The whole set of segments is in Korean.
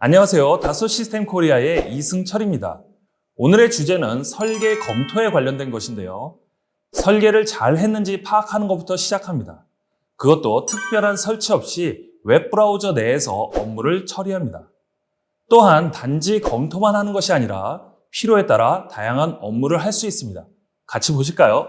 안녕하세요. 다소 시스템 코리아의 이승철입니다. 오늘의 주제는 설계 검토에 관련된 것인데요. 설계를 잘 했는지 파악하는 것부터 시작합니다. 그것도 특별한 설치 없이 웹브라우저 내에서 업무를 처리합니다. 또한 단지 검토만 하는 것이 아니라 필요에 따라 다양한 업무를 할 수 있습니다. 같이 보실까요?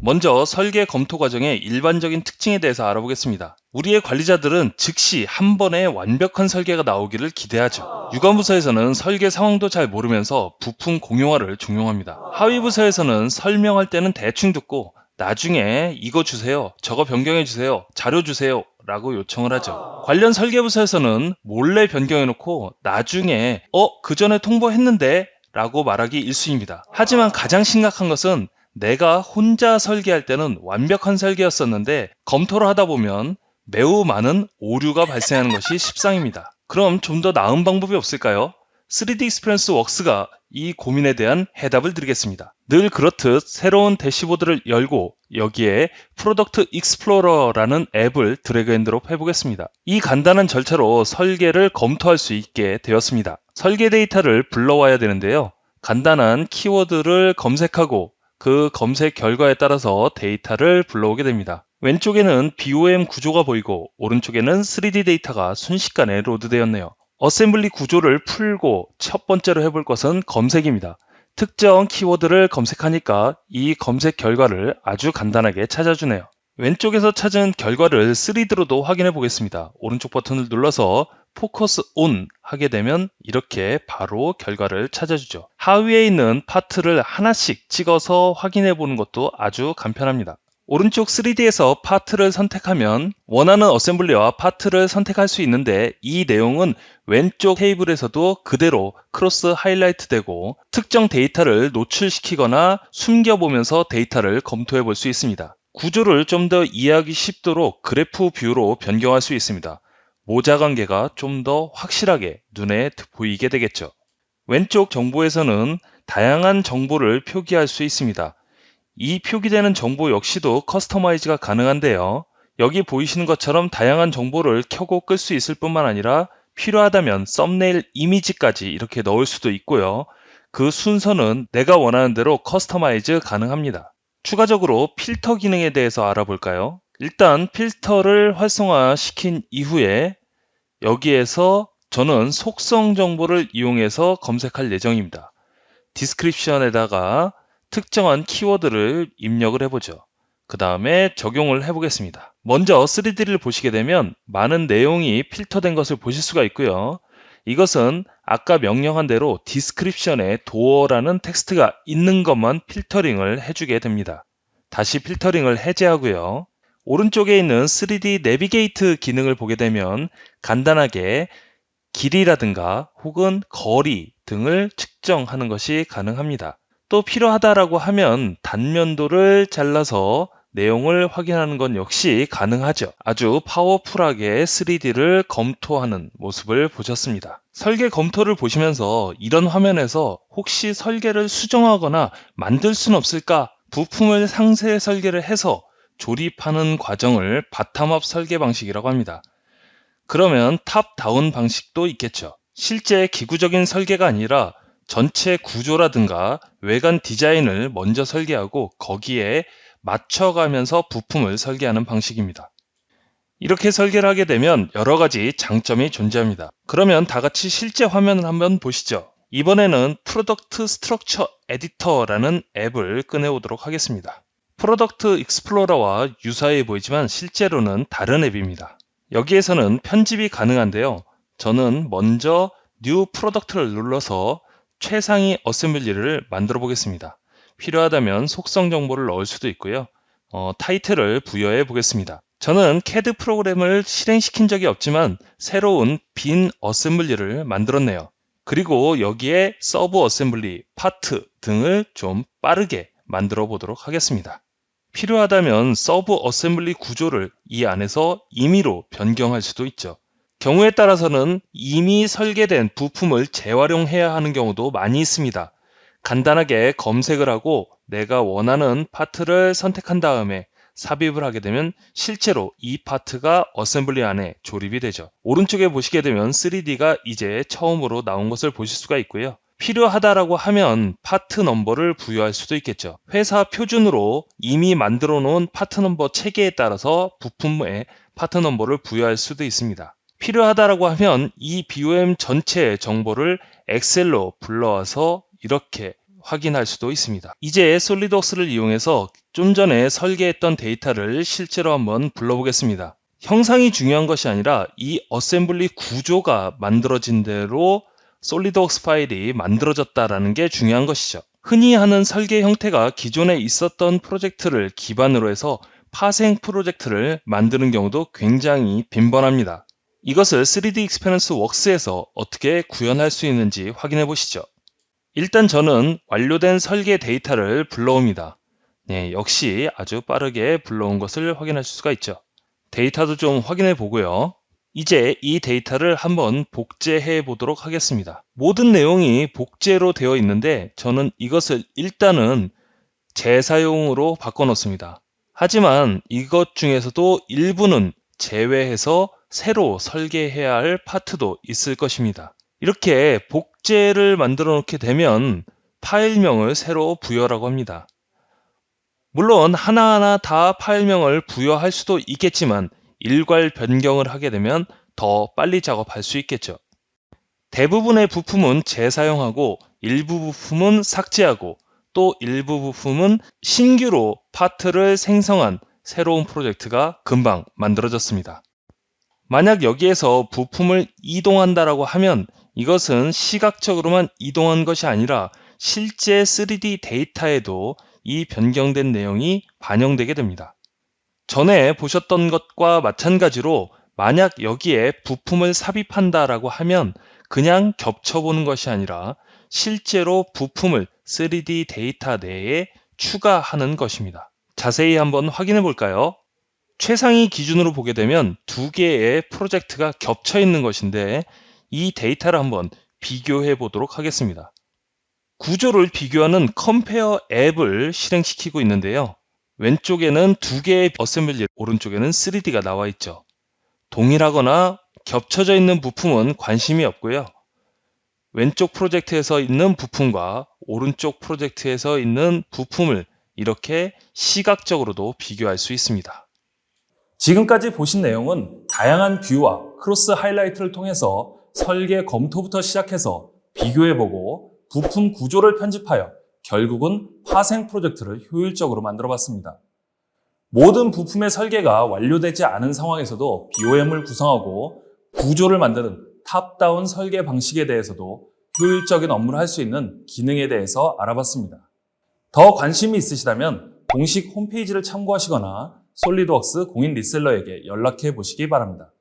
먼저 설계 검토 과정의 일반적인 특징에 대해서 알아보겠습니다. 우리의 관리자들은 즉시 한 번에 완벽한 설계가 나오기를 기대하죠. 유관부서에서는 설계 상황도 잘 모르면서 부품 공용화를 종용합니다. 하위부서에서는 설명할 때는 대충 듣고 나중에 이거 주세요, 저거 변경해 주세요, 자료 주세요 라고 요청을 하죠. 관련 설계부서에서는 몰래 변경해 놓고 나중에 어? 그 전에 통보했는데 라고 말하기 일쑤입니다. 하지만 가장 심각한 것은 내가 혼자 설계할 때는 완벽한 설계였었는데 검토를 하다 보면 매우 많은 오류가 발생하는 것이 십상입니다. 그럼 좀 더 나은 방법이 없을까요? 3D 익스피리언스 웍스가 이 고민에 대한 해답을 드리겠습니다. 늘 그렇듯 새로운 대시보드를 열고 여기에 프로덕트 익스플로러라는 앱을 드래그 앤 드롭 해보겠습니다. 이 간단한 절차로 설계를 검토할 수 있게 되었습니다. 설계 데이터를 불러와야 되는데요. 간단한 키워드를 검색하고 그 검색 결과에 따라서 데이터를 불러오게 됩니다. 왼쪽에는 BOM 구조가 보이고 오른쪽에는 3D 데이터가 순식간에 로드되었네요. 어셈블리 구조를 풀고 첫 번째로 해볼 것은 검색입니다. 특정 키워드를 검색하니까 이 검색 결과를 아주 간단하게 찾아주네요. 왼쪽에서 찾은 결과를 3D로도 확인해 보겠습니다. 오른쪽 버튼을 눌러서 포커스 온 하게 되면 이렇게 바로 결과를 찾아주죠. 하위에 있는 파트를 하나씩 찍어서 확인해 보는 것도 아주 간편합니다. 오른쪽 3D에서 파트를 선택하면 원하는 어셈블리와 파트를 선택할 수 있는데 이 내용은 왼쪽 테이블에서도 그대로 크로스 하이라이트 되고 특정 데이터를 노출시키거나 숨겨보면서 데이터를 검토해 볼 수 있습니다. 구조를 좀 더 이해하기 쉽도록 그래프 뷰로 변경할 수 있습니다. 모자 관계가 좀 더 확실하게 눈에 보이게 되겠죠. 왼쪽 정보에서는 다양한 정보를 표기할 수 있습니다. 이 표기되는 정보 역시도 커스터마이즈가 가능한데요. 여기 보이시는 것처럼 다양한 정보를 켜고 끌 수 있을 뿐만 아니라 필요하다면 썸네일 이미지까지 이렇게 넣을 수도 있고요. 그 순서는 내가 원하는 대로 커스터마이즈 가능합니다. 추가적으로 필터 기능에 대해서 알아볼까요? 일단 필터를 활성화시킨 이후에 여기에서 저는 속성 정보를 이용해서 검색할 예정입니다. 디스크립션에다가 특정한 키워드를 입력을 해보죠. 그 다음에 적용을 해보겠습니다. 먼저 3D를 보시게 되면 많은 내용이 필터된 것을 보실 수가 있고요. 이것은 아까 명령한 대로 디스크립션에 도어라는 텍스트가 있는 것만 필터링을 해주게 됩니다. 다시 필터링을 해제하고요. 오른쪽에 있는 3D 내비게이트 기능을 보게 되면 간단하게 길이라든가 혹은 거리 등을 측정하는 것이 가능합니다. 또 필요하다라고 하면 단면도를 잘라서 내용을 확인하는 건 역시 가능하죠. 아주 파워풀하게 3D를 검토하는 모습을 보셨습니다. 설계 검토를 보시면서 이런 화면에서 혹시 설계를 수정하거나 만들 수는 없을까? 부품을 상세 설계를 해서 조립하는 과정을 바텀업 설계 방식이라고 합니다. 그러면 탑다운 방식도 있겠죠. 실제 기구적인 설계가 아니라 전체 구조라든가 외관 디자인을 먼저 설계하고 거기에 맞춰가면서 부품을 설계하는 방식입니다. 이렇게 설계를 하게 되면 여러 가지 장점이 존재합니다. 그러면 다 같이 실제 화면을 한번 보시죠. 이번에는 프로덕트 스트럭처 에디터라는 앱을 꺼내오도록 하겠습니다. 프로덕트 익스플로러와 유사해 보이지만 실제로는 다른 앱입니다. 여기에서는 편집이 가능한데요. 저는 먼저 뉴 프로덕트를 눌러서 최상위 어셈블리를 만들어 보겠습니다. 필요하다면 속성 정보를 넣을 수도 있고요. 어, 타이틀을 부여해 보겠습니다. 저는 CAD 프로그램을 실행시킨 적이 없지만 새로운 빈 어셈블리를 만들었네요. 그리고 여기에 서브 어셈블리, 파트 등을 좀 빠르게 만들어 보도록 하겠습니다. 필요하다면 서브 어셈블리 구조를 이 안에서 임의로 변경할 수도 있죠. 경우에 따라서는 이미 설계된 부품을 재활용해야 하는 경우도 많이 있습니다. 간단하게 검색을 하고 내가 원하는 파트를 선택한 다음에 삽입을 하게 되면 실제로 이 파트가 어셈블리 안에 조립이 되죠. 오른쪽에 보시게 되면 3D가 이제 처음으로 나온 것을 보실 수가 있고요. 필요하다라고 하면 파트 넘버를 부여할 수도 있겠죠. 회사 표준으로 이미 만들어 놓은 파트 넘버 체계에 따라서 부품에 파트 넘버를 부여할 수도 있습니다. 필요하다라고 하면 이 BOM 전체의 정보를 엑셀로 불러와서 이렇게 확인할 수도 있습니다. 이제 솔리드웍스를 이용해서 좀 전에 설계했던 데이터를 실제로 한번 불러보겠습니다. 형상이 중요한 것이 아니라 이 어셈블리 구조가 만들어진 대로 솔리드웍스 파일이 만들어졌다라는 게 중요한 것이죠. 흔히 하는 설계 형태가 기존에 있었던 프로젝트를 기반으로 해서 파생 프로젝트를 만드는 경우도 굉장히 빈번합니다. 이것을 3D 익스페런스 웍스에서 어떻게 구현할 수 있는지 확인해 보시죠. 일단 저는 완료된 설계 데이터를 불러옵니다. 네, 역시 아주 빠르게 불러온 것을 확인할 수가 있죠. 데이터도 좀 확인해 보고요. 이제 이 데이터를 한번 복제해 보도록 하겠습니다. 모든 내용이 복제로 되어 있는데 저는 이것을 일단은 재사용으로 바꿔 놓습니다. 하지만 이것 중에서도 일부는 제외해서 새로 설계해야 할 파트도 있을 것입니다. 이렇게 복제를 만들어 놓게 되면 파일명을 새로 부여라고 합니다. 물론 하나하나 다 파일명을 부여할 수도 있겠지만 일괄 변경을 하게 되면 더 빨리 작업할 수 있겠죠. 대부분의 부품은 재사용하고 일부 부품은 삭제하고 또 일부 부품은 신규로 파트를 생성한 새로운 프로젝트가 금방 만들어졌습니다. 만약 여기에서 부품을 이동한다라고 하면 이것은 시각적으로만 이동한 것이 아니라 실제 3D 데이터에도 이 변경된 내용이 반영되게 됩니다. 전에 보셨던 것과 마찬가지로 만약 여기에 부품을 삽입한다라고 하면 그냥 겹쳐보는 것이 아니라 실제로 부품을 3D 데이터 내에 추가하는 것입니다. 자세히 한번 확인해 볼까요? 최상위 기준으로 보게 되면 두 개의 프로젝트가 겹쳐 있는 것인데 이 데이터를 한번 비교해 보도록 하겠습니다. 구조를 비교하는 컴페어 앱을 실행시키고 있는데요. 왼쪽에는 두 개의 어셈블리, 오른쪽에는 3D가 나와 있죠. 동일하거나 겹쳐져 있는 부품은 관심이 없고요. 왼쪽 프로젝트에서 있는 부품과 오른쪽 프로젝트에서 있는 부품을 이렇게 시각적으로도 비교할 수 있습니다. 지금까지 보신 내용은 다양한 뷰와 크로스 하이라이트를 통해서 설계 검토부터 시작해서 비교해보고 부품 구조를 편집하여 결국은 파생 프로젝트를 효율적으로 만들어 봤습니다. 모든 부품의 설계가 완료되지 않은 상황에서도 BOM을 구성하고 구조를 만드는 탑다운 설계 방식에 대해서도 효율적인 업무를 할 수 있는 기능에 대해서 알아봤습니다. 더 관심이 있으시다면 공식 홈페이지를 참고하시거나 솔리드웍스 공인 리셀러에게 연락해 보시기 바랍니다.